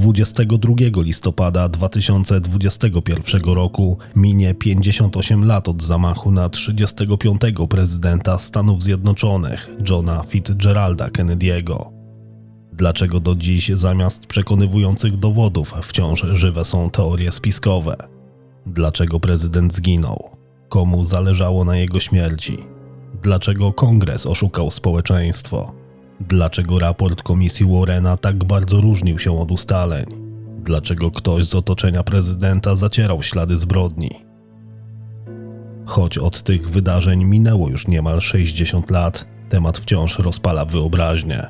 22 listopada 2021 roku minie 58 lat od zamachu na 35. prezydenta Stanów Zjednoczonych, Johna Fitzgeralda Kennedy'ego. Dlaczego do dziś zamiast przekonywujących dowodów wciąż żywe są teorie spiskowe? Dlaczego prezydent zginął? Komu zależało na jego śmierci? Dlaczego kongres oszukał społeczeństwo? Dlaczego raport komisji Warrena tak bardzo różnił się od ustaleń? Dlaczego ktoś z otoczenia prezydenta zacierał ślady zbrodni? Choć od tych wydarzeń minęło już niemal 60 lat, temat wciąż rozpala wyobraźnię.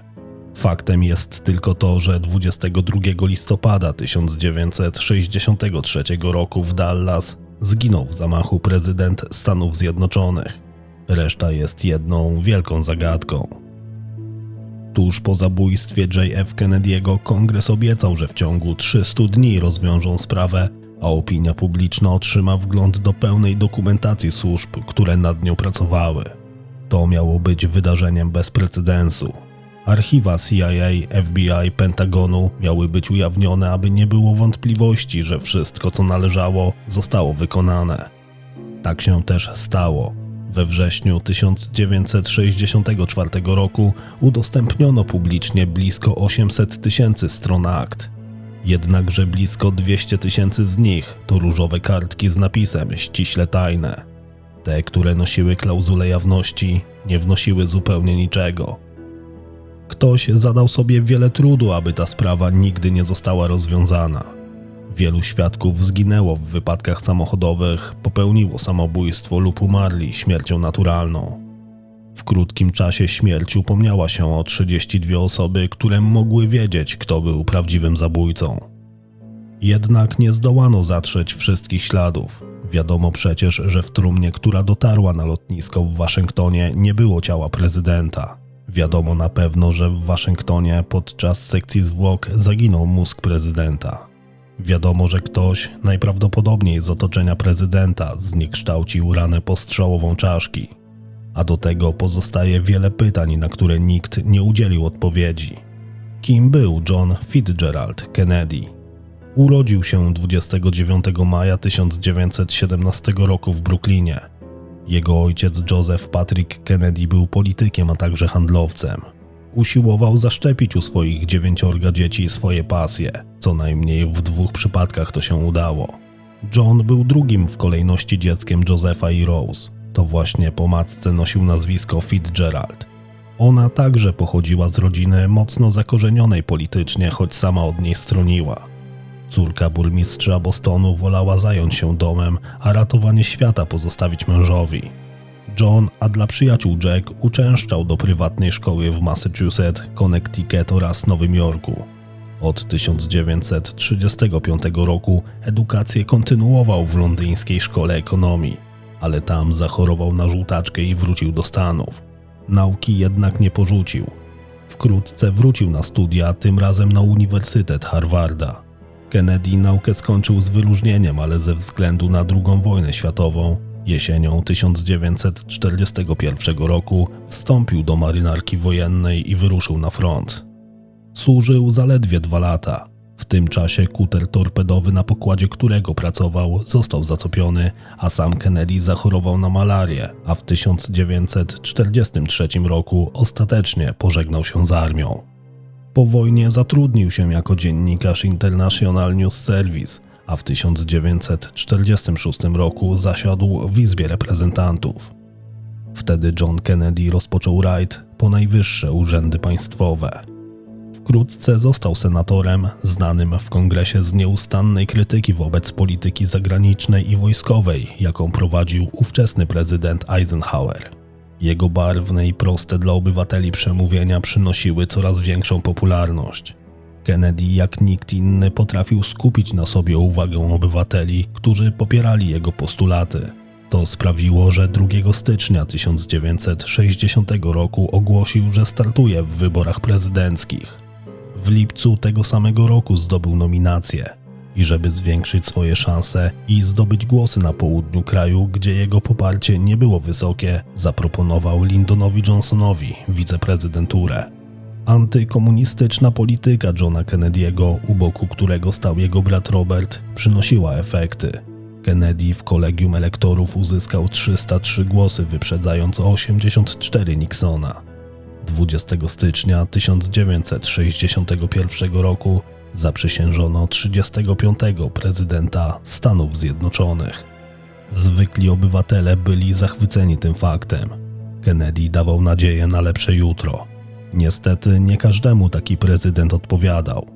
Faktem jest tylko to, że 22 listopada 1963 roku w Dallas zginął w zamachu prezydent Stanów Zjednoczonych. Reszta jest jedną wielką zagadką. Tuż po zabójstwie JF Kennedy'ego kongres obiecał, że w ciągu 300 dni rozwiążą sprawę, a opinia publiczna otrzyma wgląd do pełnej dokumentacji służb, które nad nią pracowały. To miało być wydarzeniem bez precedensu. Archiwa CIA, FBI, Pentagonu miały być ujawnione, aby nie było wątpliwości, że wszystko, co należało, zostało wykonane. Tak się też stało. We wrześniu 1964 roku udostępniono publicznie blisko 800 tysięcy stron akt. Jednakże blisko 200 tysięcy z nich to różowe kartki z napisem ściśle tajne. Te, które nosiły klauzulę jawności, nie wnosiły zupełnie niczego. Ktoś zadał sobie wiele trudu, aby ta sprawa nigdy nie została rozwiązana. Wielu świadków zginęło w wypadkach samochodowych, popełniło samobójstwo lub umarli śmiercią naturalną. W krótkim czasie śmierć upomniała się o 32 osoby, które mogły wiedzieć, kto był prawdziwym zabójcą. Jednak nie zdołano zatrzeć wszystkich śladów. Wiadomo przecież, że w trumnie, która dotarła na lotnisko w Waszyngtonie, nie było ciała prezydenta. Wiadomo na pewno, że w Waszyngtonie podczas sekcji zwłok zaginął mózg prezydenta. Wiadomo, że ktoś, najprawdopodobniej z otoczenia prezydenta, zniekształcił ranę postrzałową czaszki. A do tego pozostaje wiele pytań, na które nikt nie udzielił odpowiedzi. Kim był John Fitzgerald Kennedy? Urodził się 29 maja 1917 roku w Brooklynie. Jego ojciec Joseph Patrick Kennedy był politykiem, a także handlowcem. Usiłował zaszczepić u swoich dziewięciorga dzieci swoje pasje. Co najmniej w dwóch przypadkach to się udało. John był drugim w kolejności dzieckiem Josepha i Rose. To właśnie po matce nosił nazwisko Fitzgerald. Ona także pochodziła z rodziny mocno zakorzenionej politycznie, choć sama od niej stroniła. Córka burmistrza Bostonu wolała zająć się domem, a ratowanie świata pozostawić mężowi. John, a dla przyjaciół Jack, uczęszczał do prywatnej szkoły w Massachusetts, Connecticut oraz Nowym Jorku. Od 1935 roku edukację kontynuował w londyńskiej szkole ekonomii, ale tam zachorował na żółtaczkę i wrócił do Stanów. Nauki jednak nie porzucił. Wkrótce wrócił na studia, tym razem na Uniwersytet Harvarda. Kennedy naukę skończył z wyróżnieniem, ale ze względu na II wojnę światową Jesienią 1941 roku wstąpił do marynarki wojennej i wyruszył na front. Służył zaledwie dwa lata. W tym czasie kuter torpedowy, na pokładzie którego pracował, został zatopiony, a sam Kennedy zachorował na malarię, a w 1943 roku ostatecznie pożegnał się z armią. Po wojnie zatrudnił się jako dziennikarz International News Service, a w 1946 roku zasiadł w Izbie Reprezentantów. Wtedy John Kennedy rozpoczął rajd po najwyższe urzędy państwowe. Wkrótce został senatorem, znanym w kongresie z nieustannej krytyki wobec polityki zagranicznej i wojskowej, jaką prowadził ówczesny prezydent Eisenhower. Jego barwne i proste dla obywateli przemówienia przynosiły coraz większą popularność. Kennedy jak nikt inny potrafił skupić na sobie uwagę obywateli, którzy popierali jego postulaty. To sprawiło, że 2 stycznia 1960 roku ogłosił, że startuje w wyborach prezydenckich. W lipcu tego samego roku zdobył nominację i żeby zwiększyć swoje szanse i zdobyć głosy na południu kraju, gdzie jego poparcie nie było wysokie, zaproponował Lyndonowi Johnsonowi wiceprezydenturę. Antykomunistyczna polityka Johna Kennedy'ego, u boku którego stał jego brat Robert, przynosiła efekty. Kennedy w kolegium elektorów uzyskał 303 głosy, wyprzedzając o 84 Nixona. 20 stycznia 1961 roku zaprzysiężono 35. prezydenta Stanów Zjednoczonych. Zwykli obywatele byli zachwyceni tym faktem. Kennedy dawał nadzieję na lepsze jutro. Niestety nie każdemu taki prezydent odpowiadał.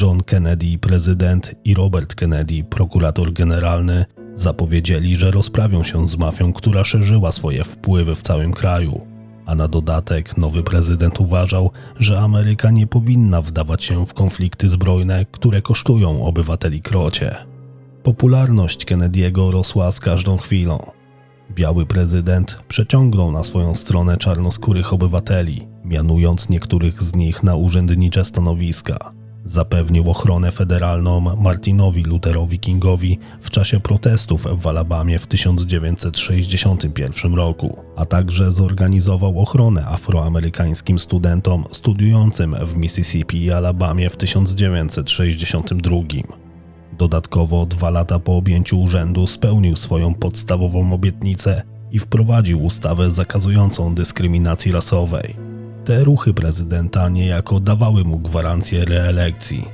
John Kennedy, prezydent, i Robert Kennedy, prokurator generalny, zapowiedzieli, że rozprawią się z mafią, która szerzyła swoje wpływy w całym kraju. A na dodatek nowy prezydent uważał, że Ameryka nie powinna wdawać się w konflikty zbrojne, które kosztują obywateli krocie. Popularność Kennedy'ego rosła z każdą chwilą. Biały prezydent przeciągnął na swoją stronę czarnoskórych obywateli, mianując niektórych z nich na urzędnicze stanowiska. Zapewnił ochronę federalną Martinowi Lutherowi Kingowi w czasie protestów w Alabamie w 1961 roku, a także zorganizował ochronę afroamerykańskim studentom studiującym w Mississippi i Alabamie w 1962. Dodatkowo dwa lata po objęciu urzędu spełnił swoją podstawową obietnicę i wprowadził ustawę zakazującą dyskryminacji rasowej. Te ruchy prezydenta niejako dawały mu gwarancję reelekcji,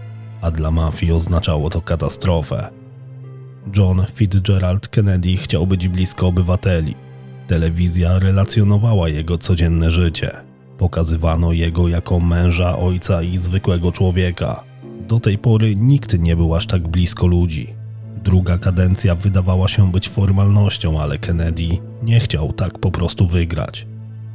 a dla mafii oznaczało to katastrofę. John Fitzgerald Kennedy chciał być blisko obywateli. Telewizja relacjonowała jego codzienne życie. Pokazywano jego jako męża, ojca i zwykłego człowieka. Do tej pory nikt nie był aż tak blisko ludzi. Druga kadencja wydawała się być formalnością, ale Kennedy nie chciał tak po prostu wygrać.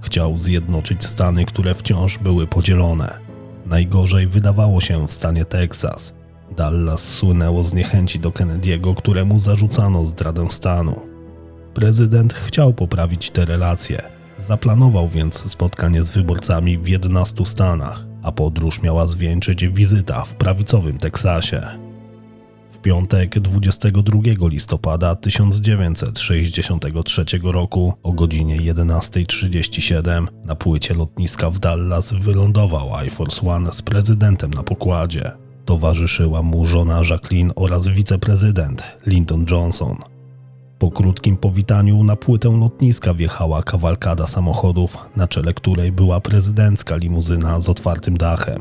Chciał zjednoczyć Stany, które wciąż były podzielone. Najgorzej wydawało się w stanie Teksas. Dallas słynęło z niechęci do Kennedy'ego, któremu zarzucano zdradę stanu. Prezydent chciał poprawić te relacje. Zaplanował więc spotkanie z wyborcami w 11 stanach, a podróż miała zwieńczyć wizyta w prawicowym Teksasie. W piątek 22 listopada 1963 roku o godzinie 11.37 na płycie lotniska w Dallas wylądował Air Force One z prezydentem na pokładzie. Towarzyszyła mu żona Jacqueline oraz wiceprezydent Lyndon Johnson. Po krótkim powitaniu na płytę lotniska wjechała kawalkada samochodów, na czele której była prezydencka limuzyna z otwartym dachem.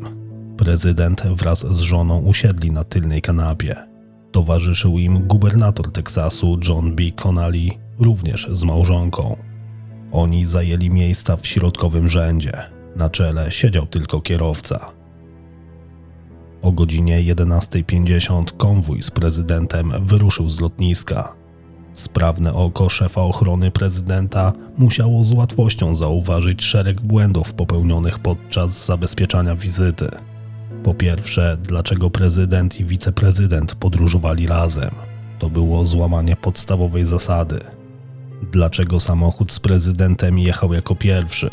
Prezydent wraz z żoną usiedli na tylnej kanapie. Towarzyszył im gubernator Teksasu John B. Connally, również z małżonką. Oni zajęli miejsca w środkowym rzędzie. Na czele siedział tylko kierowca. O godzinie 11.50 konwój z prezydentem wyruszył z lotniska. Sprawne oko szefa ochrony prezydenta musiało z łatwością zauważyć szereg błędów popełnionych podczas zabezpieczania wizyty. Po pierwsze, dlaczego prezydent i wiceprezydent podróżowali razem? To było złamanie podstawowej zasady. Dlaczego samochód z prezydentem jechał jako pierwszy?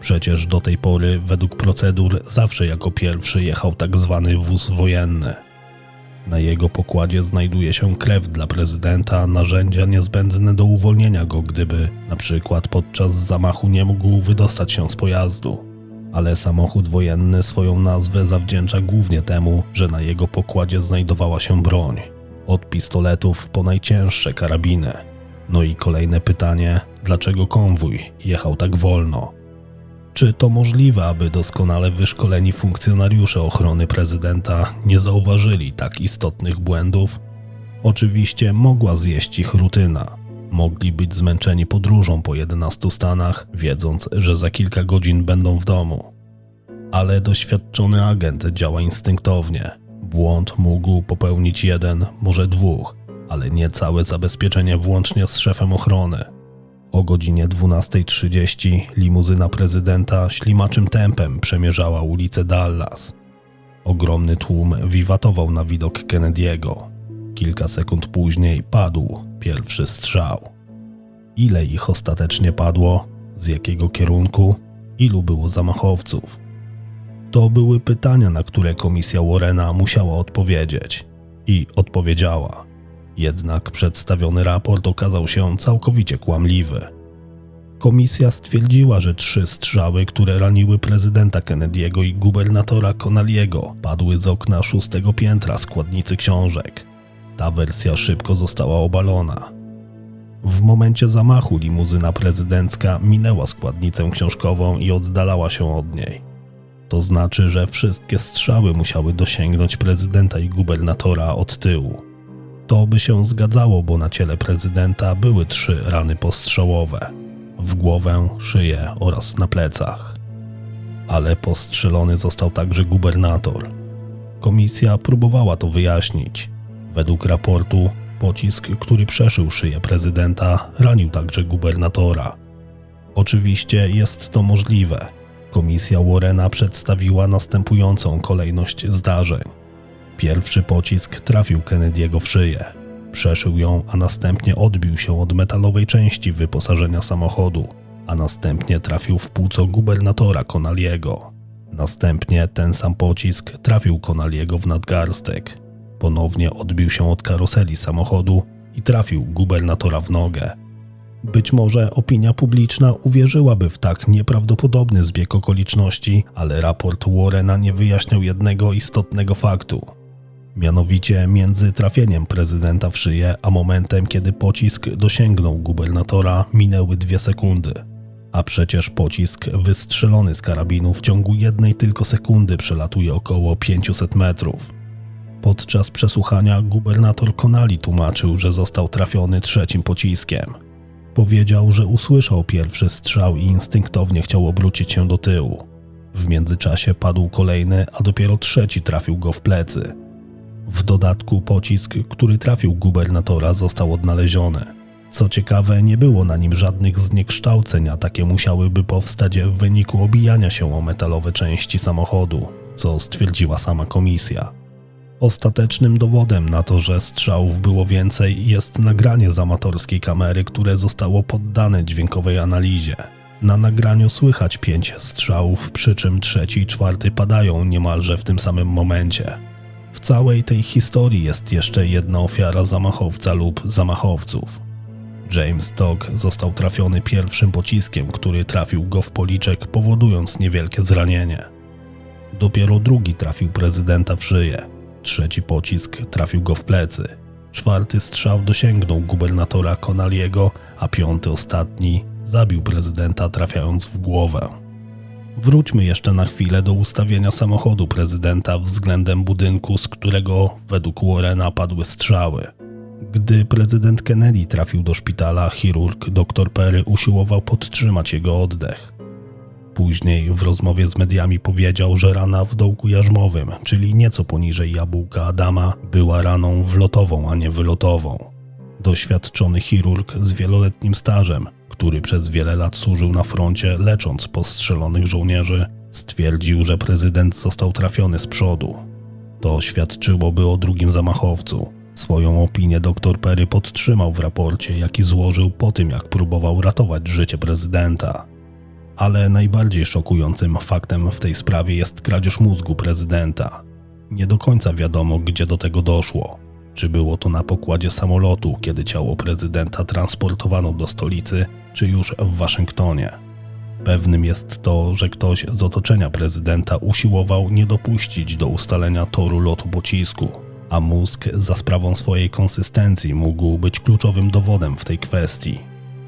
Przecież do tej pory, według procedur, zawsze jako pierwszy jechał tak zwany wóz wojenny. Na jego pokładzie znajduje się krew dla prezydenta, narzędzia niezbędne do uwolnienia go, gdyby na przykład podczas zamachu nie mógł wydostać się z pojazdu. Ale samochód wojenny swoją nazwę zawdzięcza głównie temu, że na jego pokładzie znajdowała się broń. Od pistoletów po najcięższe karabiny. No i kolejne pytanie, dlaczego konwój jechał tak wolno? Czy to możliwe, aby doskonale wyszkoleni funkcjonariusze ochrony prezydenta nie zauważyli tak istotnych błędów? Oczywiście mogła zjeść ich rutyna. Mogli być zmęczeni podróżą po 11 stanach, wiedząc, że za kilka godzin będą w domu. Ale doświadczony agent działa instynktownie. Błąd mógł popełnić jeden, może dwóch, ale nie całe zabezpieczenie włącznie z szefem ochrony. O godzinie 12.30 limuzyna prezydenta ślimaczym tempem przemierzała ulicę Dallas. Ogromny tłum wiwatował na widok Kennedy'ego. Kilka sekund później padł pierwszy strzał. Ile ich ostatecznie padło? Z jakiego kierunku? Ilu było zamachowców? To były pytania, na które komisja Warrena musiała odpowiedzieć. I odpowiedziała. Jednak przedstawiony raport okazał się całkowicie kłamliwy. Komisja stwierdziła, że trzy strzały, które raniły prezydenta Kennedy'ego i gubernatora Conaliego, padły z okna szóstego piętra składnicy książek. Ta wersja szybko została obalona. W momencie zamachu limuzyna prezydencka minęła składnicę książkową i oddalała się od niej. To znaczy, że wszystkie strzały musiały dosięgnąć prezydenta i gubernatora od tyłu. To by się zgadzało, bo na ciele prezydenta były trzy rany postrzałowe w głowę, szyję oraz na plecach. Ale postrzelony został także gubernator. Komisja próbowała to wyjaśnić. Według raportu pocisk, który przeszył szyję prezydenta, ranił także gubernatora. Oczywiście jest to możliwe. Komisja Warrena przedstawiła następującą kolejność zdarzeń. Pierwszy pocisk trafił Kennedy'ego w szyję. Przeszył ją, a następnie odbił się od metalowej części wyposażenia samochodu, a następnie trafił w płuco gubernatora Conaliego. Następnie ten sam pocisk trafił Conaliego w nadgarstek. Ponownie odbił się od karoseli samochodu i trafił gubernatora w nogę. Być może opinia publiczna uwierzyłaby w tak nieprawdopodobny zbieg okoliczności, ale raport Warrena nie wyjaśniał jednego istotnego faktu. Mianowicie między trafieniem prezydenta w szyję, a momentem, kiedy pocisk dosięgnął gubernatora, minęły dwie sekundy. A przecież pocisk wystrzelony z karabinu w ciągu jednej tylko sekundy przelatuje około 500 metrów. Podczas przesłuchania gubernator Konali tłumaczył, że został trafiony trzecim pociskiem. Powiedział, że usłyszał pierwszy strzał i instynktownie chciał obrócić się do tyłu. W międzyczasie padł kolejny, a dopiero trzeci trafił go w plecy. W dodatku pocisk, który trafił gubernatora, został odnaleziony. Co ciekawe, nie było na nim żadnych zniekształceń, a takie musiałyby powstać w wyniku obijania się o metalowe części samochodu, co stwierdziła sama komisja. Ostatecznym dowodem na to, że strzałów było więcej, jest nagranie z amatorskiej kamery, które zostało poddane dźwiękowej analizie. Na nagraniu słychać pięć strzałów, przy czym trzeci i czwarty padają niemalże w tym samym momencie. W całej tej historii jest jeszcze jedna ofiara zamachowca lub zamachowców. James Dog został trafiony pierwszym pociskiem, który trafił go w policzek, powodując niewielkie zranienie. Dopiero drugi trafił prezydenta w szyję, trzeci pocisk trafił go w plecy, czwarty strzał dosięgnął gubernatora Conaliego, a piąty, ostatni, zabił prezydenta trafiając w głowę. Wróćmy jeszcze na chwilę do ustawienia samochodu prezydenta względem budynku, z którego według Warrena padły strzały. Gdy prezydent Kennedy trafił do szpitala, chirurg dr Perry usiłował podtrzymać jego oddech. Później w rozmowie z mediami powiedział, że rana w dołku jarzmowym, czyli nieco poniżej jabłka Adama, była raną wlotową, a nie wylotową. Doświadczony chirurg z wieloletnim stażem który przez wiele lat służył na froncie, lecząc postrzelonych żołnierzy, stwierdził, że prezydent został trafiony z przodu. To świadczyłoby o drugim zamachowcu. Swoją opinię dr Perry podtrzymał w raporcie, jaki złożył po tym, jak próbował ratować życie prezydenta. Ale najbardziej szokującym faktem w tej sprawie jest kradzież mózgu prezydenta. Nie do końca wiadomo, gdzie do tego doszło. Czy było to na pokładzie samolotu, kiedy ciało prezydenta transportowano do stolicy, czy już w Waszyngtonie. Pewnym jest to, że ktoś z otoczenia prezydenta usiłował nie dopuścić do ustalenia toru lotu pocisku, a mózg za sprawą swojej konsystencji mógł być kluczowym dowodem w tej kwestii.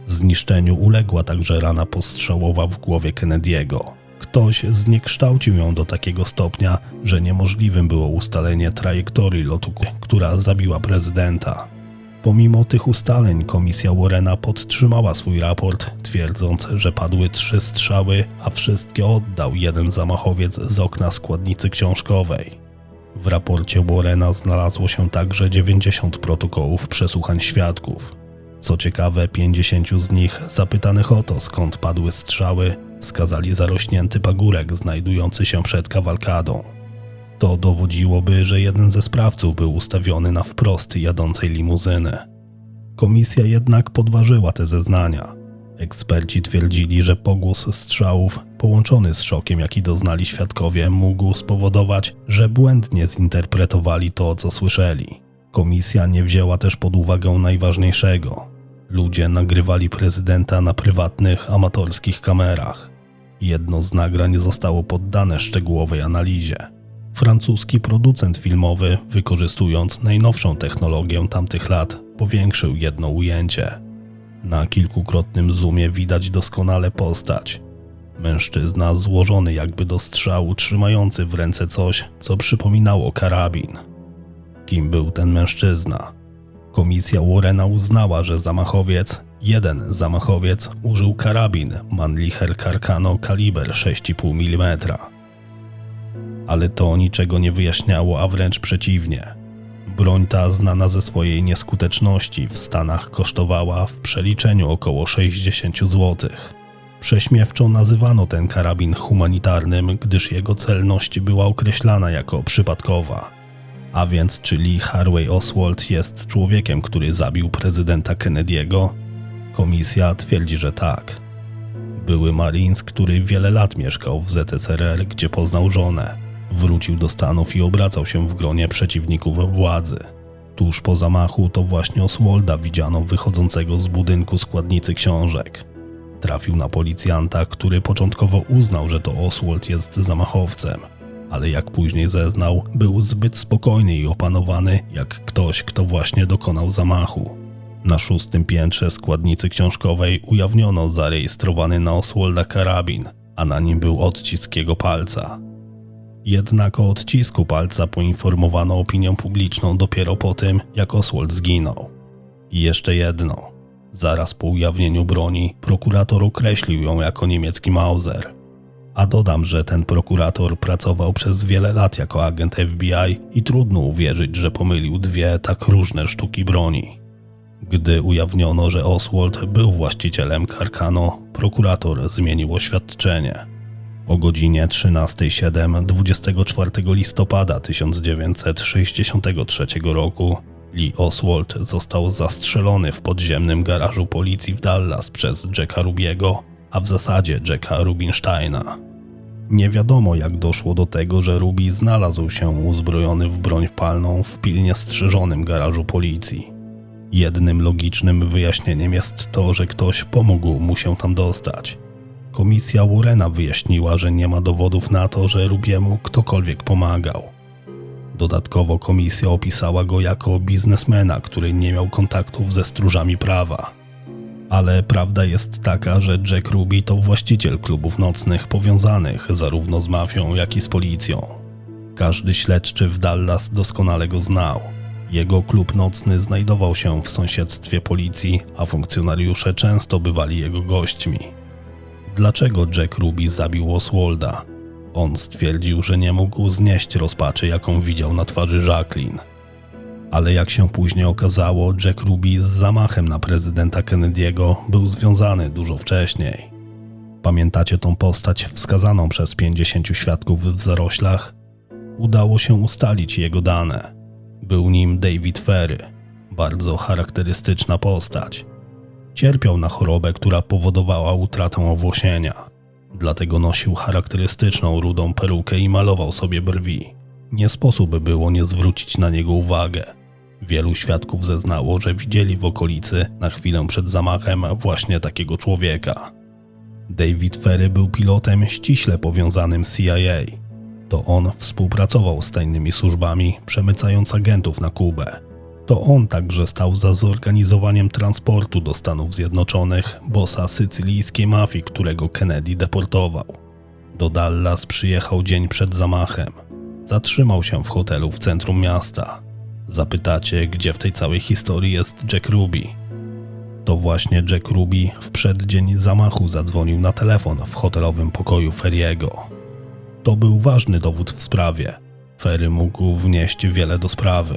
Zniszczeniu uległa także rana postrzałowa w głowie Kennedy'ego. Ktoś zniekształcił ją do takiego stopnia, że niemożliwym było ustalenie trajektorii lotu, która zabiła prezydenta. Pomimo tych ustaleń komisja Warrena podtrzymała swój raport, twierdząc, że padły trzy strzały, a wszystkie oddał jeden zamachowiec z okna składnicy książkowej. W raporcie Warrena znalazło się także 90 protokołów przesłuchań świadków. Co ciekawe, 50 z nich zapytanych o to, skąd padły strzały, skazali zarośnięty pagórek znajdujący się przed kawalkadą. To dowodziłoby, że jeden ze sprawców był ustawiony na wprost jadącej limuzyny. Komisja jednak podważyła te zeznania. Eksperci twierdzili, że pogłos strzałów, połączony z szokiem, jaki doznali świadkowie, mógł spowodować, że błędnie zinterpretowali to, co słyszeli. Komisja nie wzięła też pod uwagę najważniejszego. Ludzie nagrywali prezydenta na prywatnych, amatorskich kamerach. Jedno z nagrań zostało poddane szczegółowej analizie. Francuski producent filmowy, wykorzystując najnowszą technologię tamtych lat, powiększył jedno ujęcie. Na kilkukrotnym zoomie widać doskonale postać. Mężczyzna złożony jakby do strzału, trzymający w ręce coś, co przypominało karabin. Kim był ten mężczyzna? Komisja Warrena uznała, że zamachowiec, jeden zamachowiec, użył karabin Mannlicher Carcano kaliber 6,5 mm. Ale to niczego nie wyjaśniało, a wręcz przeciwnie. Broń ta, znana ze swojej nieskuteczności w Stanach, kosztowała w przeliczeniu około 60 zł. Prześmiewczo nazywano ten karabin humanitarnym, gdyż jego celność była określana jako przypadkowa. A więc, czyli Harvey Oswald jest człowiekiem, który zabił prezydenta Kennedy'ego? Komisja twierdzi, że tak. Były Marines, który wiele lat mieszkał w ZSRR, gdzie poznał żonę. Wrócił do Stanów i obracał się w gronie przeciwników władzy. Tuż po zamachu to właśnie Oswalda widziano wychodzącego z budynku składnicy książek. Trafił na policjanta, który początkowo uznał, że to Oswald jest zamachowcem, ale jak później zeznał, był zbyt spokojny i opanowany, jak ktoś, kto właśnie dokonał zamachu. Na szóstym piętrze składnicy książkowej ujawniono zarejestrowany na Oswalda karabin, a na nim był odcisk jego palca. Jednak o odcisku palca poinformowano opinię publiczną dopiero po tym, jak Oswald zginął. I jeszcze jedno. Zaraz po ujawnieniu broni prokurator określił ją jako niemiecki Mauser. A dodam, że ten prokurator pracował przez wiele lat jako agent FBI i trudno uwierzyć, że pomylił dwie tak różne sztuki broni. Gdy ujawniono, że Oswald był właścicielem Carcano, prokurator zmienił oświadczenie. O godzinie 13.07 24 listopada 1963 roku Lee Oswald został zastrzelony w podziemnym garażu policji w Dallas przez Jacka Rubiego, a w zasadzie Jacka Rubinsteina. Nie wiadomo jak doszło do tego, że Ruby znalazł się uzbrojony w broń palną w pilnie strzeżonym garażu policji. Jednym logicznym wyjaśnieniem jest to, że ktoś pomógł mu się tam dostać. Komisja Warrena wyjaśniła, że nie ma dowodów na to, że Rubiemu ktokolwiek pomagał. Dodatkowo komisja opisała go jako biznesmena, który nie miał kontaktów ze stróżami prawa. Ale prawda jest taka, że Jack Ruby to właściciel klubów nocnych powiązanych zarówno z mafią, jak i z policją. Każdy śledczy w Dallas doskonale go znał. Jego klub nocny znajdował się w sąsiedztwie policji, a funkcjonariusze często bywali jego gośćmi. Dlaczego Jack Ruby zabił Oswalda? On stwierdził, że nie mógł znieść rozpaczy, jaką widział na twarzy Jacqueline. Ale jak się później okazało, Jack Ruby z zamachem na prezydenta Kennedy'ego był związany dużo wcześniej. Pamiętacie tą postać wskazaną przez 50 świadków w zaroślach? Udało się ustalić jego dane. Był nim David Ferry, bardzo charakterystyczna postać. Cierpiał na chorobę, która powodowała utratę owłosienia. Dlatego nosił charakterystyczną rudą perukę i malował sobie brwi. Nie sposób było nie zwrócić na niego uwagę. Wielu świadków zeznało, że widzieli w okolicy na chwilę przed zamachem właśnie takiego człowieka. David Ferry był pilotem ściśle powiązanym z CIA. To on współpracował z tajnymi służbami, przemycając agentów na Kubę. To on także stał za zorganizowaniem transportu do Stanów Zjednoczonych bossa sycylijskiej mafii, którego Kennedy deportował. Do Dallas przyjechał dzień przed zamachem. Zatrzymał się w hotelu w centrum miasta. Zapytacie, gdzie w tej całej historii jest Jack Ruby? To właśnie Jack Ruby w przeddzień zamachu zadzwonił na telefon w hotelowym pokoju Ferriego. To był ważny dowód w sprawie. Ferry mógł wnieść wiele do sprawy.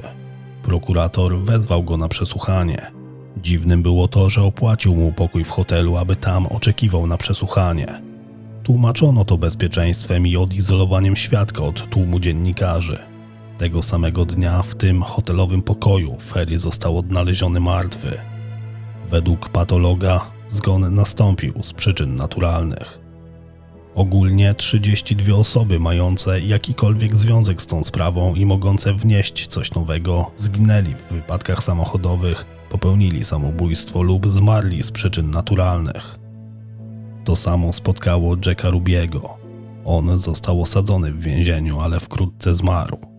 Prokurator wezwał go na przesłuchanie. Dziwnym było to, że opłacił mu pokój w hotelu, aby tam oczekiwał na przesłuchanie. Tłumaczono to bezpieczeństwem i odizolowaniem świadka od tłumu dziennikarzy. Tego samego dnia w tym hotelowym pokoju Ferry został odnaleziony martwy. Według patologa zgon nastąpił z przyczyn naturalnych. Ogólnie 32 osoby mające jakikolwiek związek z tą sprawą i mogące wnieść coś nowego zginęli w wypadkach samochodowych popełnili samobójstwo lub zmarli z przyczyn naturalnych. To samo spotkało Jacka Rubiego. On został osadzony w więzieniu, ale wkrótce zmarł.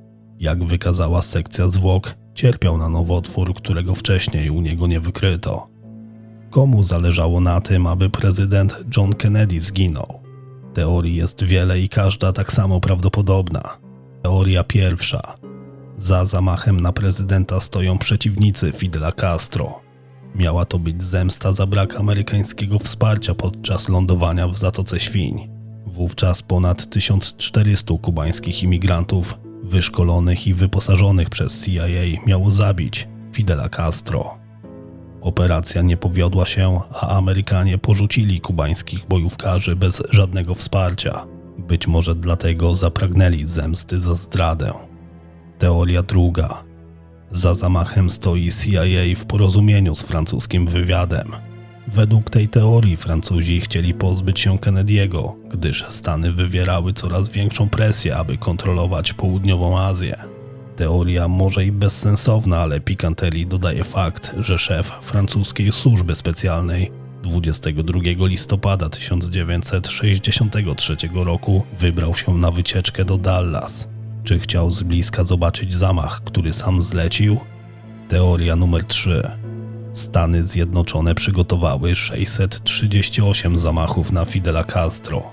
Jak wykazała sekcja zwłok, cierpiał na nowotwór, którego wcześniej u niego nie wykryto. Komu zależało na tym, aby prezydent John Kennedy zginął? Teorii jest wiele i każda tak samo prawdopodobna. Teoria pierwsza. Za zamachem na prezydenta stoją przeciwnicy Fidela Castro. Miała to być zemsta za brak amerykańskiego wsparcia podczas lądowania w Zatoce Świń. Wówczas ponad 1400 kubańskich imigrantów, wyszkolonych i wyposażonych przez CIA, miało zabić Fidela Castro. Operacja nie powiodła się, a Amerykanie porzucili kubańskich bojówkarzy bez żadnego wsparcia. Być może dlatego zapragnęli zemsty za zdradę. Teoria druga. Za zamachem stoi CIA w porozumieniu z francuskim wywiadem. Według tej teorii Francuzi chcieli pozbyć się Kennedy'ego, gdyż Stany wywierały coraz większą presję, aby kontrolować południową Azję. Teoria może i bezsensowna, ale pikanterii dodaje fakt, że szef francuskiej służby specjalnej 22 listopada 1963 roku wybrał się na wycieczkę do Dallas. Czy chciał z bliska zobaczyć zamach, który sam zlecił? Teoria numer 3. Stany Zjednoczone przygotowały 638 zamachów na Fidela Castro.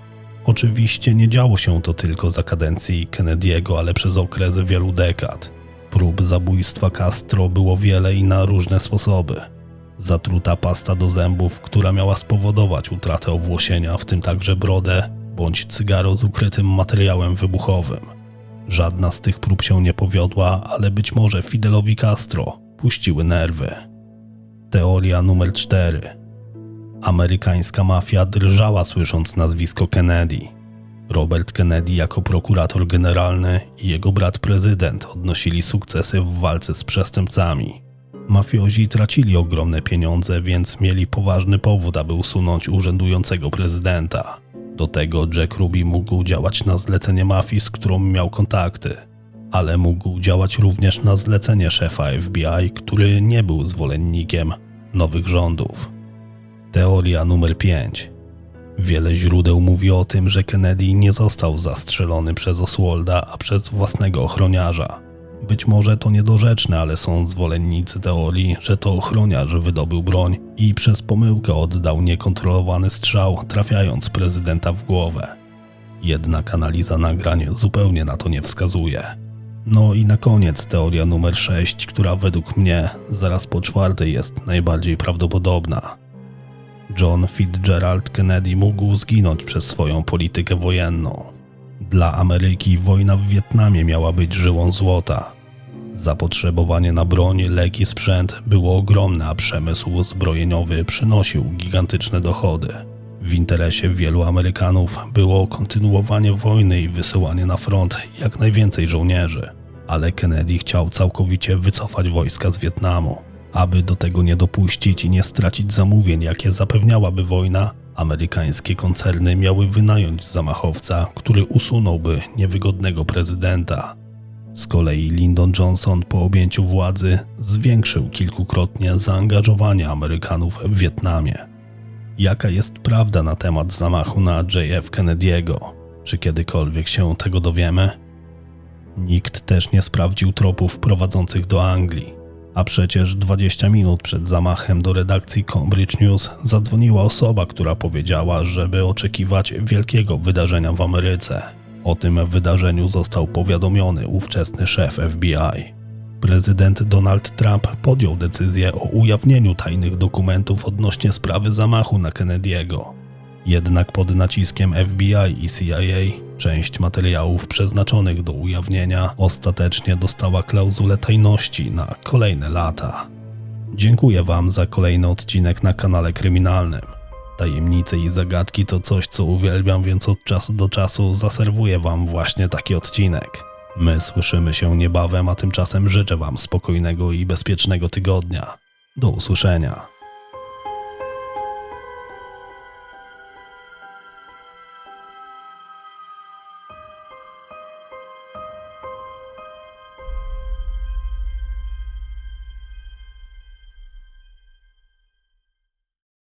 Oczywiście nie działo się to tylko za kadencji Kennedy'ego, ale przez okres wielu dekad. Prób zabójstwa Castro było wiele i na różne sposoby. Zatruta pasta do zębów, która miała spowodować utratę owłosienia, w tym także brodę, bądź cygaro z ukrytym materiałem wybuchowym. Żadna z tych prób się nie powiodła, ale być może Fidelowi Castro puściły nerwy. Teoria numer 4. Amerykańska mafia drżała słysząc nazwisko Kennedy. Robert Kennedy jako prokurator generalny i jego brat prezydent odnosili sukcesy w walce z przestępcami. Mafiozi tracili ogromne pieniądze, więc mieli poważny powód, aby usunąć urzędującego prezydenta. Do tego Jack Ruby mógł działać na zlecenie mafii, z którą miał kontakty, ale mógł działać również na zlecenie szefa FBI, który nie był zwolennikiem nowych rządów. Teoria numer 5. Wiele źródeł mówi o tym, że Kennedy nie został zastrzelony przez Oswalda, a przez własnego ochroniarza. Być może to niedorzeczne, ale są zwolennicy teorii, że to ochroniarz wydobył broń i przez pomyłkę oddał niekontrolowany strzał, trafiając prezydenta w głowę. Jednak analiza nagrań zupełnie na to nie wskazuje. No i na koniec teoria numer 6, która według mnie zaraz po czwartej jest najbardziej prawdopodobna. John Fitzgerald Kennedy mógł zginąć przez swoją politykę wojenną. Dla Ameryki wojna w Wietnamie miała być żyłą złota. Zapotrzebowanie na broń, leki, sprzęt było ogromne, a przemysł zbrojeniowy przynosił gigantyczne dochody. W interesie wielu Amerykanów było kontynuowanie wojny i wysyłanie na front jak najwięcej żołnierzy, ale Kennedy chciał całkowicie wycofać wojska z Wietnamu. Aby do tego nie dopuścić i nie stracić zamówień, jakie zapewniałaby wojna, amerykańskie koncerny miały wynająć zamachowca, który usunąłby niewygodnego prezydenta. Z kolei Lyndon Johnson po objęciu władzy zwiększył kilkukrotnie zaangażowanie Amerykanów w Wietnamie. Jaka jest prawda na temat zamachu na JF Kennedy'ego? Czy kiedykolwiek się tego dowiemy? Nikt też nie sprawdził tropów prowadzących do Anglii. A przecież 20 minut przed zamachem do redakcji Cambridge News zadzwoniła osoba, która powiedziała, żeby oczekiwać wielkiego wydarzenia w Ameryce. O tym wydarzeniu został powiadomiony ówczesny szef FBI. Prezydent Donald Trump podjął decyzję o ujawnieniu tajnych dokumentów odnośnie sprawy zamachu na Kennedy'ego. Jednak pod naciskiem FBI i CIA część materiałów przeznaczonych do ujawnienia ostatecznie dostała klauzulę tajności na kolejne lata. Dziękuję Wam za kolejny odcinek na kanale kryminalnym. Tajemnice i zagadki to coś, co uwielbiam, więc od czasu do czasu zaserwuję Wam właśnie taki odcinek. My słyszymy się niebawem, a tymczasem życzę Wam spokojnego i bezpiecznego tygodnia. Do usłyszenia.